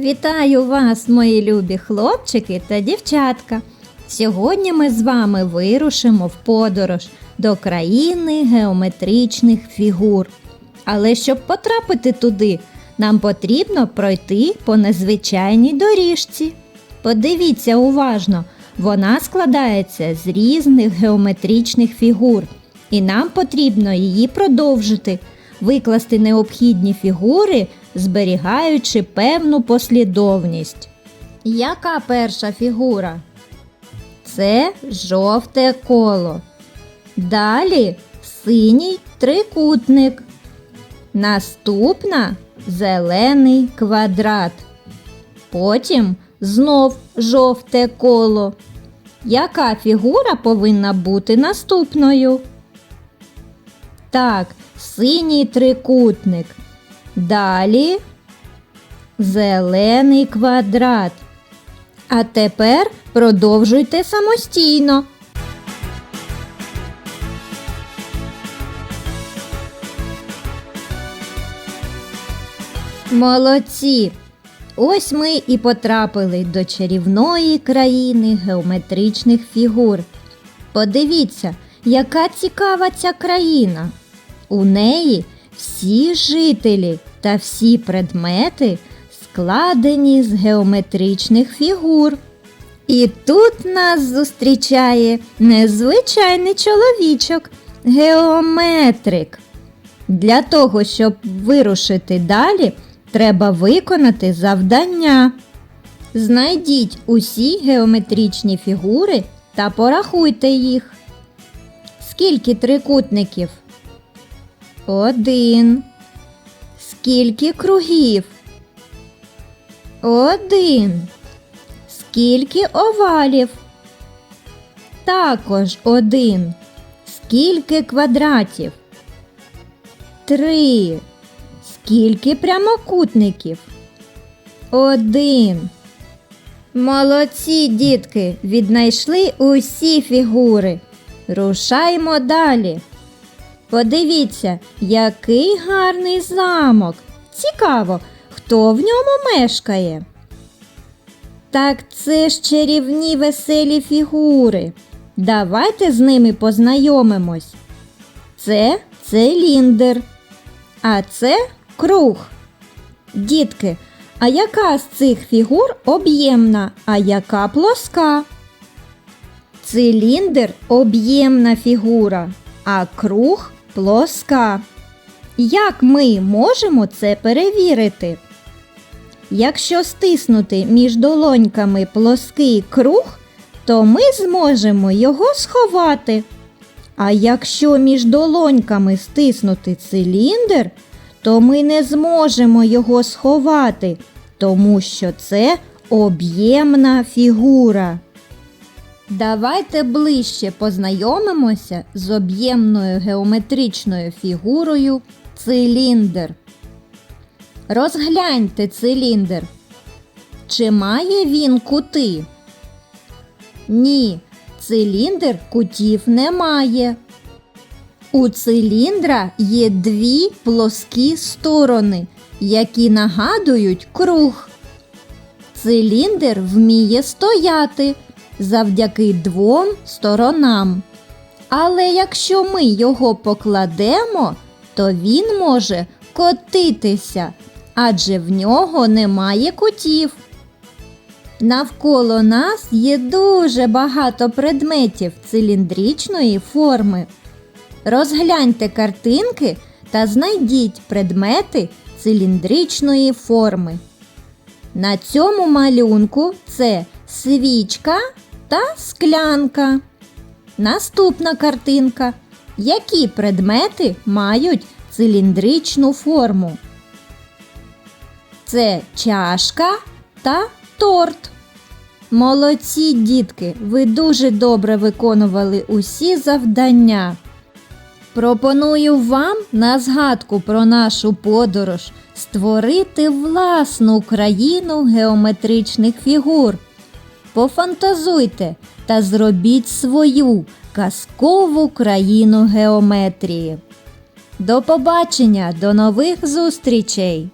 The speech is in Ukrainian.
Вітаю вас, мої любі хлопчики та дівчатка. Сьогодні ми з вами вирушимо в подорож до країни геометричних фігур. Але щоб потрапити туди, нам потрібно пройти по незвичайній доріжці. Подивіться уважно, вона складається з різних геометричних фігур, і нам потрібно її продовжити, викласти необхідні фігури, зберігаючи певну послідовність. Яка перша фігура? Це жовте коло. Далі синій трикутник. Наступна зелений квадрат. Потім знов жовте коло. Яка фігура повинна бути наступною? Так, синій трикутник. Далі зелений квадрат. А тепер продовжуйте самостійно. Молодці! Ось ми і потрапили до чарівної країни геометричних фігур. Подивіться, яка цікава ця країна. У неї всі жителі та всі предмети складені з геометричних фігур. І тут нас зустрічає незвичайний чоловічок, геометрик. Для того, щоб вирушити далі, треба виконати завдання. Знайдіть усі геометричні фігури та порахуйте їх. Скільки трикутників? Один. Скільки кругів? Один. Скільки овалів? Також один. Скільки квадратів? Три. Скільки прямокутників? Один. Молодці, дітки, віднайшли усі фігури. Рушаймо далі. Подивіться, який гарний замок. Цікаво, хто в ньому мешкає. Так це ж чарівні веселі фігури. Давайте з ними познайомимось. Це циліндр, а це круг. Дітки, а яка з цих фігур об'ємна, а яка плоска? Циліндр об'ємна фігура, а круг плоска. Як ми можемо це перевірити? Якщо стиснути між долоньками плоский круг, то ми зможемо його сховати. А якщо між долоньками стиснути циліндр, то ми не зможемо його сховати, тому що це об'ємна фігура. Давайте ближче познайомимося з об'ємною геометричною фігурою циліндр. Розгляньте циліндр. Чи має він кути? Ні, циліндр кутів не має. У циліндра є дві плоскі сторони, які нагадують круг. Циліндр вміє стояти завдяки двом сторонам. Але якщо ми його покладемо, то він може котитися, адже в нього немає кутів. Навколо нас є дуже багато предметів циліндричної форми. Розгляньте картинки та знайдіть предмети циліндричної форми. На цьому малюнку це свічка та склянка. Наступна картинка. Які предмети мають циліндричну форму? Це чашка та торт. Молодці дітки, ви дуже добре виконували усі завдання. Пропоную вам на згадку про нашу подорож створити власну країну геометричних фігур. Пофантазуйте та зробіть свою казкову країну геометрії. До побачення, до нових зустрічей!